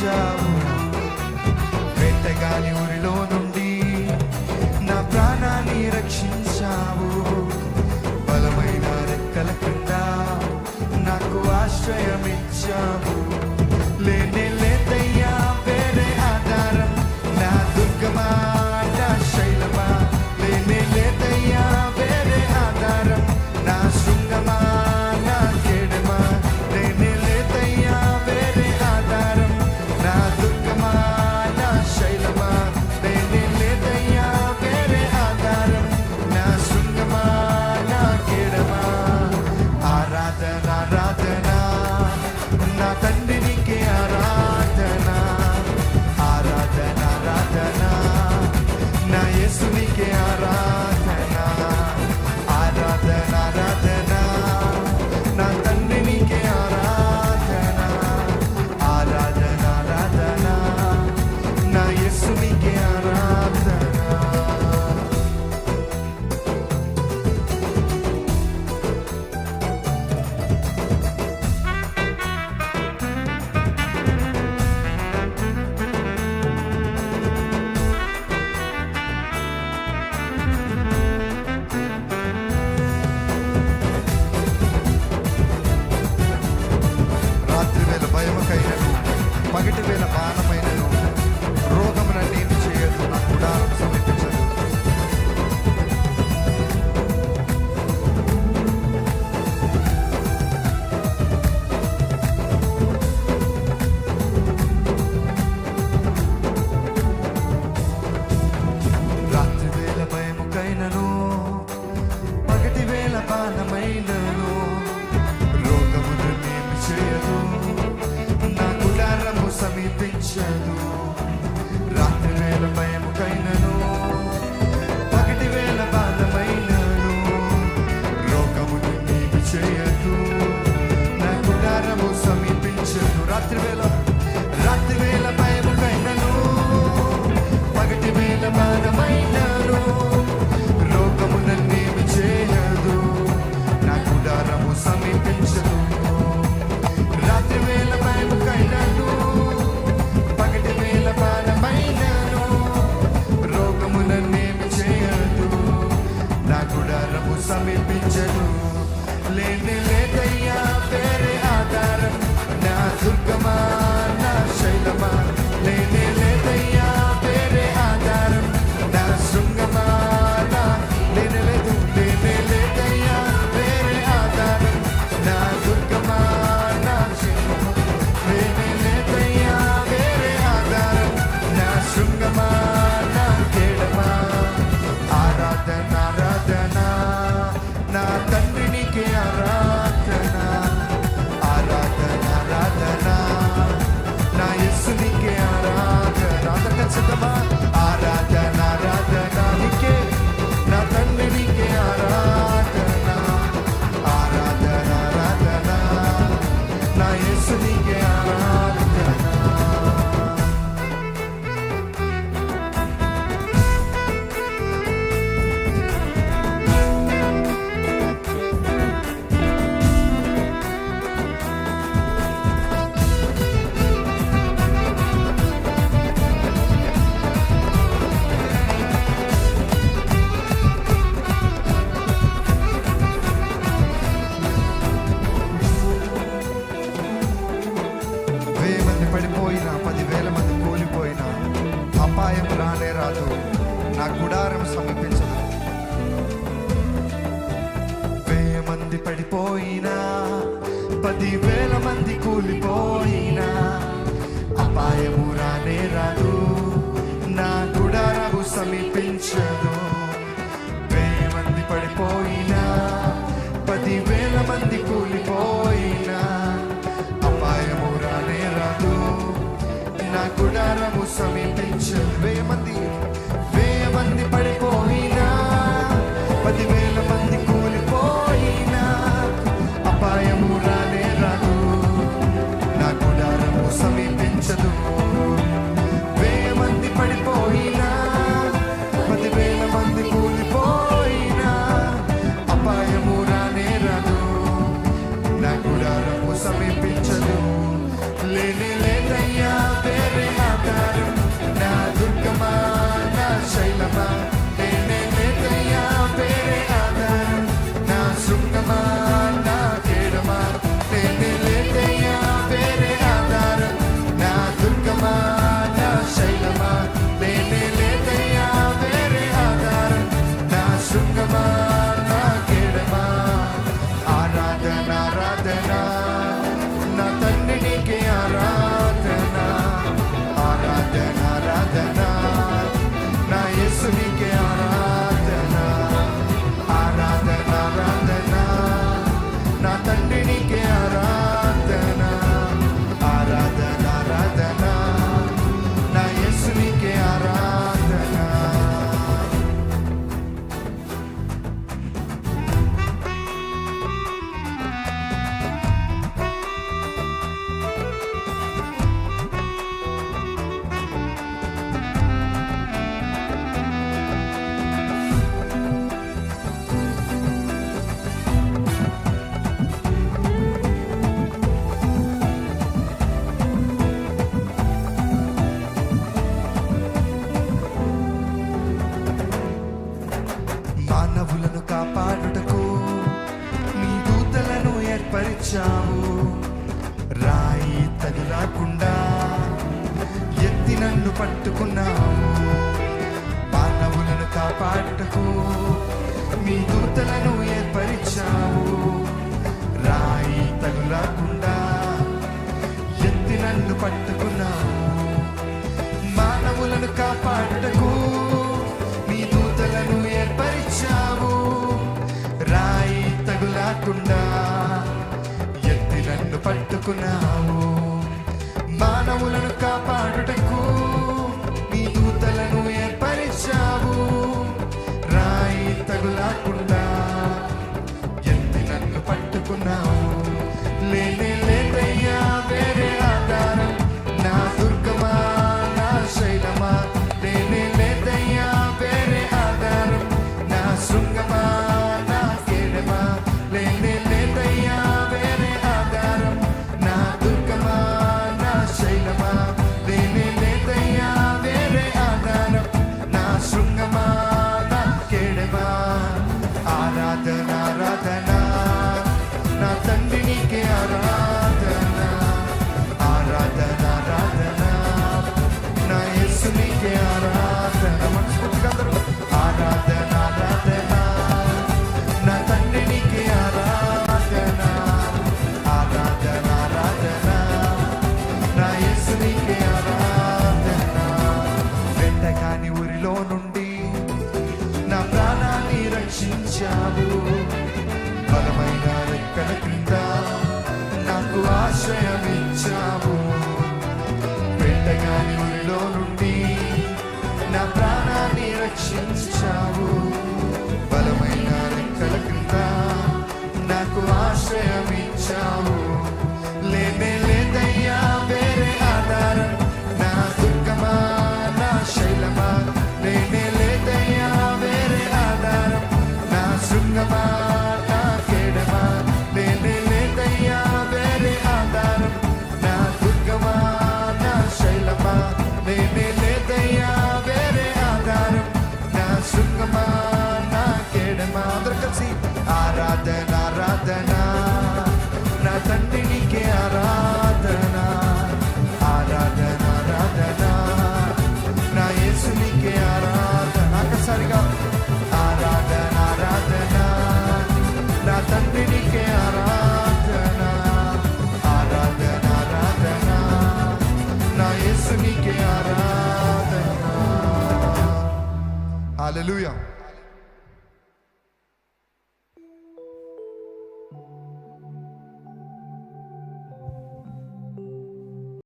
పిలిచావు వెంటగాని ఊరిలో నుండి నా ప్రాణాన్ని రక్షించావు. బలమైన రెక్కల కింద నాకు ఆశ్రయమిచ్చావు. పోయినా పదివేల మంది కూలిపోయినా అపాయం రానే రాదు. నా గుడారం సమీపించదు. వేయ మంది పడిపోయినా పదివేల మంది కూలిపోయినా అపాయము రానే రాదు. నా గుడారము సమీపించదు. వేయ మంది పడిపోయినా పదివేల మంది కూలి పరిచాము రాయి తగిలాకుండా ఎత్తి నన్ను పట్టుకున్నావు. మానవులను కాపాడటకు మీ దూతలను ఏర్పరిచావు. రాయి తగులాకుండా ఎత్తి నన్ను పట్టుకున్నావు. మానవులను కాపాడటకు మీ దూతలను ఏర్పరిచావు. now. ఆశ్రయమిచ్చావు లేదే లేదయ్యా వేరే ఆధారం నా దుర్గమా నా శైలమా లేదే లేదయ్యా వేరే ఆధారం నా శృంగమా నా కేడమా లేదే లేదయ్యా వేరే ఆధారం నా దుర్గమా నా శైలమా లేదే లేదయ్యా వేరే ఆధారం నా శృంగమా నా కేడమా అందరు కలిసి Alléluia.